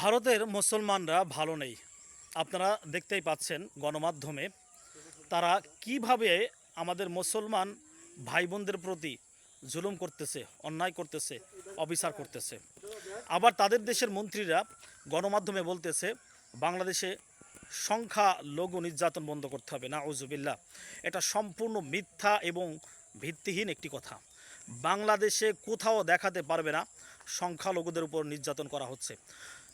ভারতের মুসলমানরা ভালো নেই। আপনারা দেখতেই পাচ্ছেন গণমাধ্যমে তারা কীভাবে আমাদের মুসলমান ভাই বোনদের প্রতি জুলুম করতেছে, অন্যায় করতেছে, অবিচার করতেছে। আবার তাদের দেশের মন্ত্রীরা গণমাধ্যমে বলতেছে, বাংলাদেশে সংখ্যা, লঘু নির্যাতন বন্ধ করতে হবে। না ওজুবিল্লা এটা সম্পূর্ণ মিথ্যা এবং ভিত্তিহীন একটি কথা। বাংলাদেশে কোথাও দেখাতে পারবে না সংখ্যালঘুদের উপর নির্যাতন করা হচ্ছে।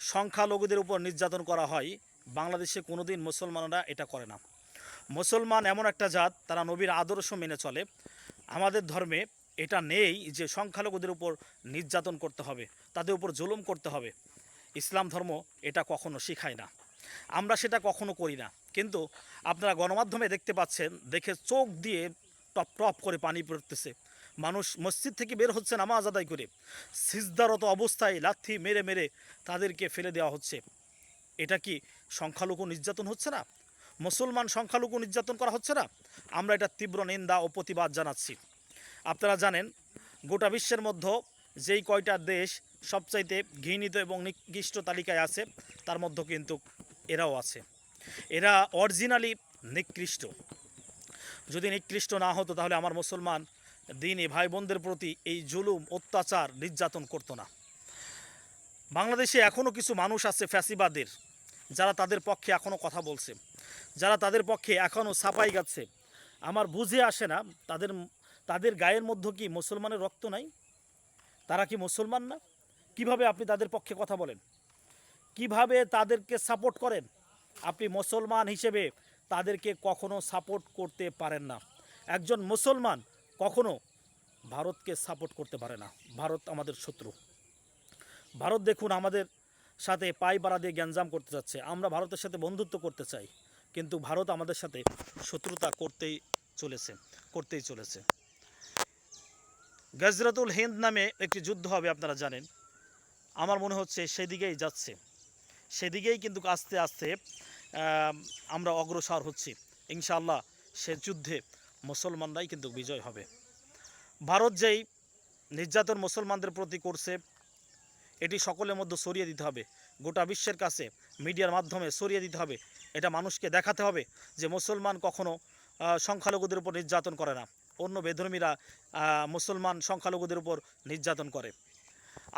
সংখ্যালঘুদের উপর নির্যাতন করা হয়, বাংলাদেশে কোনোদিন মুসলমানরা এটা করে না। মুসলমান এমন একটা জাত, তারা নবীর আদর্শ মেনে চলে। আমাদের ধর্মে এটা নেই যে সংখ্যালঘুদের উপর নির্যাতন করতে হবে, তাদের উপর জুলুম করতে হবে। ইসলাম ধর্ম এটা কখনো শেখায় না। আমরা সেটা কখনো করি না। কিন্তু আপনারা গণমাধ্যমে দেখতে পাচ্ছেন, দেখে চোখ দিয়ে টপ টপ করে পানি পড়তেছে। মানুষ মসজিদ থেকে বের হচ্ছে নামাজ আদায় করে। সিজদারত অবস্থায় লাথি মেরে মেরে তাদেরকে ফেলে দেওয়া হচ্ছে। এটা কি সংখ্যালঘু নির্যাতন হচ্ছে না? মুসলমান সংখ্যালঘু নির্যাতন করা হচ্ছে না? আমরা এটা তীব্র নিন্দা ও প্রতিবাদ জানাচ্ছি। আপনারা জানেন, গোটা বিশ্বের মধ্যে যেই কয়টা দেশ সবচাইতে ঘৃণিত এবং নিকৃষ্ট তালিকায় আছে, তার মধ্যে কিন্তু এরাও আছে। এরা অরিজিনালি নিকৃষ্ট। যদি নিকৃষ্ট না হতো তাহলে আমার মুসলমান দিনী ভাই বোনদের প্রতি এই জুলুম, অত্যাচার নির্যাতন করতো না। বাংলাদেশে এখনও কিছু মানুষ আছে ফ্যাসিবাদের, যারা তাদের পক্ষে এখনও কথা বলছে, যারা তাদের পক্ষে এখনও ছাপাই গাচ্ছে। আমার বুঝে আসে না, তাদের তাদের গায়ের মধ্যে কি মুসলমানের রক্ত নাই? তারা কি মুসলমান না? কীভাবে আপনি তাদের পক্ষে কথা বলেন? কীভাবে তাদেরকে সাপোর্ট করেন? আপনি মুসলমান হিসেবে তাদেরকে কখনো সাপোর্ট করতে পারেন না। একজন মুসলমান কখনো ভারতকে সাপোর্ট করতে পারে না। ভারত আমাদের শত্রু। ভারত দেখুন আমাদের সাথে পাই বাড়া দিয়ে গ্যাঞ্জাম করতে যাচ্ছে। আমরা ভারতের সাথে বন্ধুত্ব করতে চাই, কিন্তু ভারত আমাদের সাথে শত্রুতা করতেই চলেছে করতেই চলেছে। গজরাতুল হিন্দ নামে একটি যুদ্ধ হবে, আপনারা জানেন। আমার মনে হচ্ছে সেদিকেই যাচ্ছে। সেদিকেই কিন্তু আস্তে আস্তে আমরা অগ্রসর হচ্ছি। ইনশাআল্লাহ সে যুদ্ধে মুসলমানরাই কিন্তু বিজয় হবে। ভারত যেই নির্যাতন মুসলমানদের প্রতি করছে, এটি সকলের মধ্যে সরিয়ে দিতে হবে। গোটা বিশ্বের কাছে মিডিয়ার মাধ্যমে সরিয়ে দিতে হবে। এটা মানুষকে দেখাতে হবে যে মুসলমান কখনো সংখ্যালঘুদের উপর নির্যাতন করে না। অন্য বেধর্মীরা মুসলমান সংখ্যালঘুদের উপর নির্যাতন করে।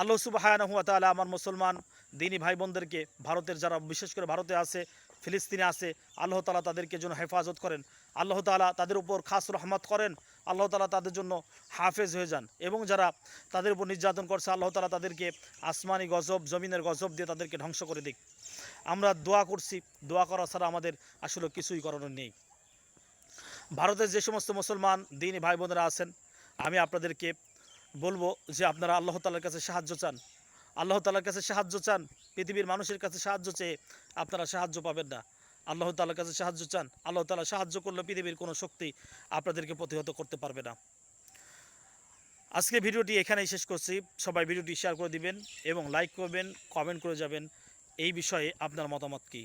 আল্লাহ সুবাহানুয়া তাআলা আমার মুসলমান দিনী ভাই বোনদেরকে ভারতের যারা, বিশেষ করে ভারতে আছে ফিলিস্তিনে আছে, আল্লাহ তালা তাদেরকে জন্য হেফাজত করেন। আল্লাহ তালা তাদের উপর খাস রহমত করেন। আল্লাহ তালা তাদের জন্য হাফেজ হয়ে যান। এবং যারা তাদের উপর নির্যাতন করছে, আল্লাহ তালা তাদেরকে আসমানি গজব, জমিনের গজব দিয়ে তাদেরকে ধ্বংস করে দিক। আমরা দোয়া করছি, দোয়া করা ছাড়া আমাদের আসলে কিছুই করানোর নেই। ভারতের যে সমস্ত মুসলমান দিনী ভাই বোনেরা আছেন, আমি আপনাদেরকে বলব যে আপনারা আল্লাহ তালার কাছে সাহায্য চান। আল্লাহ তালার কাছে সাহায্য চান, পৃথিবীর মানুষের কাছে সাহায্য চেয়ে আপনারা সাহায্য পাবেন না। আল্লাহ তালার কাছে সাহায্য চান, আল্লাহ তালা সাহায্য করলে পৃথিবীর কোনো শক্তি আপনাদেরকে প্রতিহত করতে পারবে না। আজকে ভিডিওটি এখানেই শেষ করছি। সবাই ভিডিওটি শেয়ার করে দিবেন এবং লাইক করবেন কমেন্ট করে যাবেন। এই বিষয়ে আপনার মতামত কী?